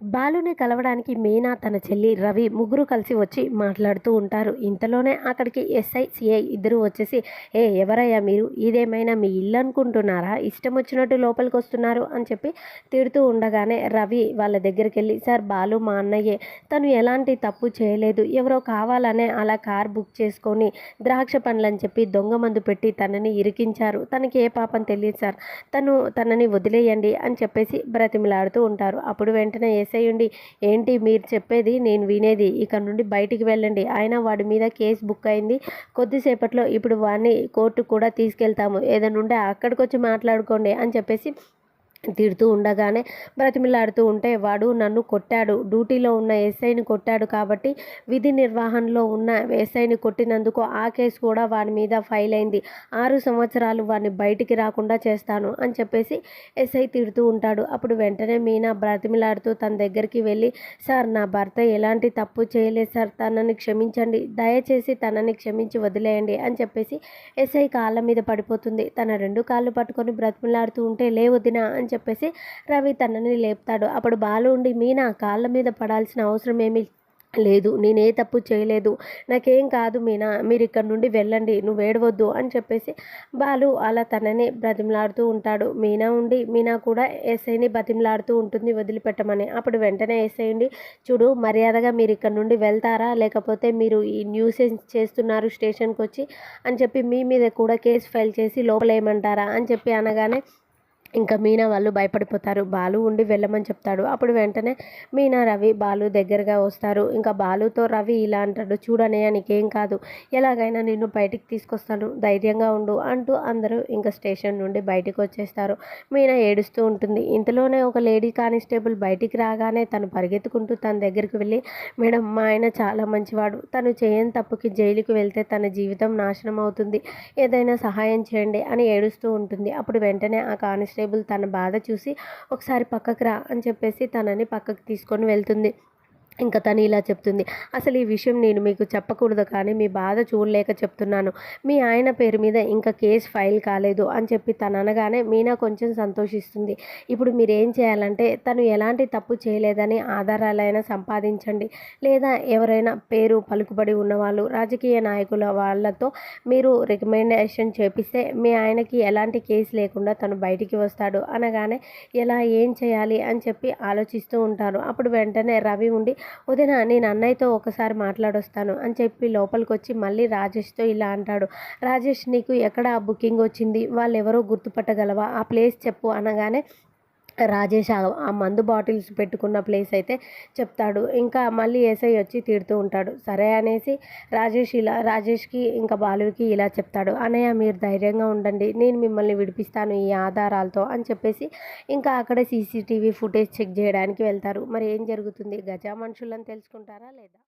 బాలుని కలవడానికి మీనా తన చెల్లి రవి ముగ్గురు కలిసి వచ్చి మాట్లాడుతూ ఉంటారు. ఇంతలోనే అక్కడికి ఎస్ఐ సిఐ ఇద్దరు వచ్చేసి ఏ ఎవరయ్యా మీరు? ఇదేమైనా మీ ఇల్లు అనుకుంటున్నారా? ఇష్టం వచ్చినట్టు లోపలికి వస్తున్నారు అని చెప్పి తిడుతూ ఉండగానే రవి వాళ్ళ దగ్గరికి వెళ్ళి సార్ బాలు మా అన్నయ్యే తను ఎలాంటి తప్పు చేయలేదు. ఎవరో కావాలనే అలా కార్ బుక్ చేసుకొని ద్రాక్ష పండ్లని చెప్పి దొంగ మందు పెట్టి తనని ఇరికించారు. తనకి ఏ పాపం తెలియదు సార్. తను తనని వదిలేయండి అని చెప్పేసి బ్రతిమిలాడుతూ ఉంటారు. అప్పుడు వెంటనే వేసేయండి ఏంటి మీరు చెప్పేది నేను వినేది. ఇక్కడ నుండి బయటికి వెళ్ళండి. ఆయన వాడి మీద కేసు బుక్ అయింది. కొద్దిసేపట్లో ఇప్పుడు వాడిని కోర్టు కూడా తీసుకెళ్తాము. ఏదైనా ఉంటే అక్కడికి వచ్చి మాట్లాడుకోండి అని చెప్పేసి తిడుతూ ఉండగానే బ్రతిమిలాడుతూ ఉంటే వాడు నన్ను కొట్టాడు. డ్యూటీలో ఉన్న ఎస్ఐని కొట్టాడు కాబట్టి విధి నిర్వహణలో ఉన్న ఎస్ఐని కొట్టినందుకు ఆ కేసు కూడా వాడి మీద ఫైల్ అయింది. ఆరు సంవత్సరాలు వాడిని బయటికి రాకుండా చేస్తాను అని చెప్పేసి ఎస్ఐ తిడుతూ ఉంటాడు. అప్పుడు వెంటనే మీనా బ్రతిమిలాడుతూ తన దగ్గరికి వెళ్ళి సార్ నా భర్త ఎలాంటి తప్పు చేయలేదు సార్. తనని క్షమించండి. దయచేసి తనని క్షమించి వదిలేయండి అని చెప్పేసి ఎస్ఐ కాళ్ళ మీద పడిపోతుంది. తన రెండు కాళ్ళు పట్టుకొని బ్రతిమిలాడుతూ ఉంటే లేవద్దినా అని అని చెప్పేసి రవి తనని లేపుతాడు. అప్పుడు బాలు ఉండి మీనా కాళ్ళ మీద పడాల్సిన అవసరం ఏమీ లేదు. నేనే తప్పు చేయలేదు. నాకేం కాదు మీనా. మీరు ఇక్కడ నుండి వెళ్ళండి. నువ్వు ఏడవద్దు అని చెప్పేసి బాలు అలా తనని బ్రతిమలాడుతూ ఉంటాడు. మీనా ఉండి మీనా కూడా ఎస్ఐని బతిమలాడుతూ ఉంటుంది వదిలిపెట్టమని. అప్పుడు వెంటనే ఎస్ఐ ఉండి చూడు మర్యాదగా మీరు ఇక్కడ నుండి వెళ్తారా? లేకపోతే మీరు ఈ న్యూస్ చేస్తున్నారు స్టేషన్కి వచ్చి అని చెప్పి మీ మీద కూడా కేసు ఫైల్ చేసి లోపలేయమంటారా అని చెప్పి అనగానే ఇంకా మీనా వాళ్ళు భయపడిపోతారు. బాలు ఉండి వెళ్ళమని చెప్తాడు. అప్పుడు వెంటనే మీనా రవి బాలు దగ్గరగా వస్తారు. ఇంకా బాలుతో రవి ఇలా అంటాడు. చూడనయ్య నీకేం కాదు. ఎలాగైనా నిన్ను బయటికి తీసుకొస్తాను. ధైర్యంగా ఉండు అంటూ అందరూ ఇంకా స్టేషన్ నుండి బయటకు వచ్చేస్తారు. మీనా ఏడుస్తూ ఉంటుంది. ఇంతలోనే ఒక లేడీ కానిస్టేబుల్ బయటికి రాగానే తను పరిగెత్తుకుంటూ తన దగ్గరికి వెళ్ళి మేడం మా ఆయన చాలా మంచివాడు. తను చేయని తప్పుకి జైలుకి వెళ్తే తన జీవితం నాశనం అవుతుంది. ఏదైనా సహాయం చేయండి అని ఏడుస్తూ ఉంటుంది. అప్పుడు వెంటనే ఆ కానిస్టేబుల్ కానిస్టేబుల్ తన బాధ చూసి ఒకసారి పక్కకు రా అని చెప్పేసి తనని పక్కకు తీసుకొని వెళ్తుంది. ఇంకా తను ఇలా చెప్తుంది. అసలు ఈ విషయం నేను మీకు చెప్పకూడదు కానీ మీ బాధ చూడలేక చెప్తున్నాను. మీ ఆయన పేరు మీద ఇంకా కేసు ఫైల్ కాలేదు అని చెప్పి తను అనగానే మీనా కొంచెం సంతోషిస్తుంది. ఇప్పుడు మీరు ఏం చేయాలంటే తను ఎలాంటి తప్పు చేయలేదని ఆధారాలైనా సంపాదించండి. లేదా ఎవరైనా పేరు పలుకుబడి ఉన్నవాళ్ళు రాజకీయ నాయకుల వాళ్ళతో మీరు రికమెండేషన్ చేపిస్తే మీ ఆయనకి ఎలాంటి కేసు లేకుండా తను బయటికి వస్తాడు. అనగానే ఎలా ఏం చేయాలి? అని చెప్పి ఆలోచిస్తూ ఉంటారు. అప్పుడు వెంటనే రవి ఉండి వదిన నేను అన్నయ్యతో ఒకసారి మాట్లాడొస్తాను అని చెప్పి లోపలికి వచ్చి మళ్ళీ రాజేష్తో ఇలా అంటాడు. రాజేష్ నీకు ఎక్కడ బుకింగ్ వచ్చింది వాళ్ళు ఎవరో గుర్తుపట్టగలవా? ఆ ప్లేస్ చెప్పు అనగానే రాజేష్ ఆ మందు బాటిల్స్ పెట్టుకున్న ప్లేస్ అయితే చెప్తాడు. ఇంకా మళ్ళీ ఏసై వచ్చి తిడుతూ ఉంటాడు. సరే అనేసి రాజేష్ ఇలా రాజేష్కి ఇంకా బాలుకి ఇలా చెప్తాడు. అనయ్య మీరు ధైర్యంగా ఉండండి. నేను మిమ్మల్ని విడిపిస్తాను ఈ ఆధారాలతో అని చెప్పేసి ఇంకా అక్కడ సీసీటీవీ ఫుటేజ్ చెక్ చేయడానికి వెళ్తారు. మరి ఏం జరుగుతుంది? గజా మనుషులను తెలుసుకుంటారా లేదా?